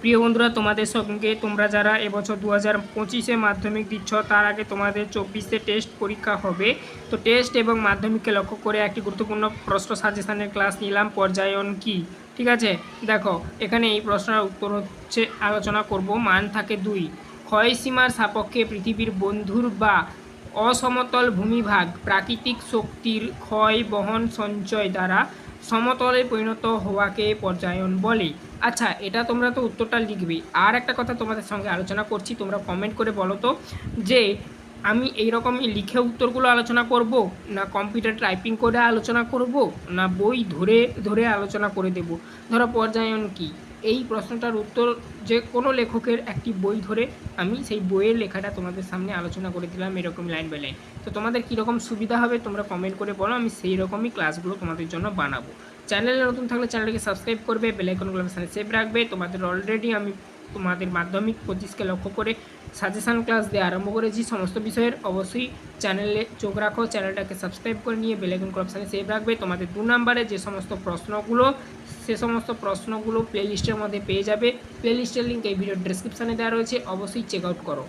প্রিয় বন্ধুরা, তোমাদের সঙ্গে তোমরা যারা এবছর দু হাজার পঁচিশে মাধ্যমিক দিচ্ছ, তার আগে তোমাদের চব্বিশে টেস্ট পরীক্ষা হবে। তো টেস্ট এবং মাধ্যমিককে লক্ষ্য করে একটি গুরুত্বপূর্ণ প্রশ্ন সাজেশনের ক্লাস নিলাম, পর্যায়ন কি? ঠিক আছে? দেখো, এখানে এই প্রশ্নের উত্তর হচ্ছে, আলোচনা করব। মান থাকে দুই। ক্ষয়সীমার সাপেক্ষে পৃথিবীর বন্ধুর বা অসমতল ভূমিভাগ প্রাকৃতিক শক্তির ক্ষয় বহন সঞ্চয় দ্বারা সমতলে পরিণত হওয়াকে পর্যায়ন বলে। আচ্ছা এটা তোমরা তো উত্তরটা লিখবে। আর একটা কথা তোমাদের সঙ্গে আলোচনা করছি, তোমরা কমেন্ট করে বলো তো, যে আমি এই রকমই লিখে উত্তরগুলো আলোচনা করব, না কম্পিউটার টাইপিং করে আলোচনা করব, না বই ধরে ধরে আলোচনা করে দেব। ধরো পর্যায়ন কি? এই প্রশ্নটার উত্তর যে কোনো লেখকের একটি বই ধরে আমি সেই বইয়ের লেখাটা তোমাদের সামনে আলোচনা করে দিলাম এরকম লাইন বাই লাইন। তো তোমাদের কীরকম সুবিধা হবে তোমরা কমেন্ট করে বলো, আমি সেই রকমই ক্লাসগুলো তোমাদের জন্য বানাবো। চ্যানেলে নতুন থাকলে চ্যানেলকে সাবস্ক্রাইব করবে বেলাইকনগুলো সাথে সেভ রাখবে। তোমাদের অলরেডি আমি তোমাদের মাধ্যমিক পঁচিশকে লক্ষ্য করে সাজেশান ক্লাস দিয়ে আরম্ভ করেছি। সমস্ত বিষয়ের অবশ্যই চ্যানেলে চোখ রাখো চ্যানেলটাকে সাবস্ক্রাইব করে নিয়ে বেলাইকন অপশানে সেভ রাখবে। তোমাদের দু নম্বরে যে সমস্ত প্রশ্নগুলো, সে সমস্ত প্রশ্নগুলো প্লেলিস্টের মধ্যে পেয়ে যাবে। প্লেলিস্টের লিঙ্ক এই ভিডিওর ডেসক্রিপশানে দেওয়া রয়েছে। অবশ্যই চেক আউট করো।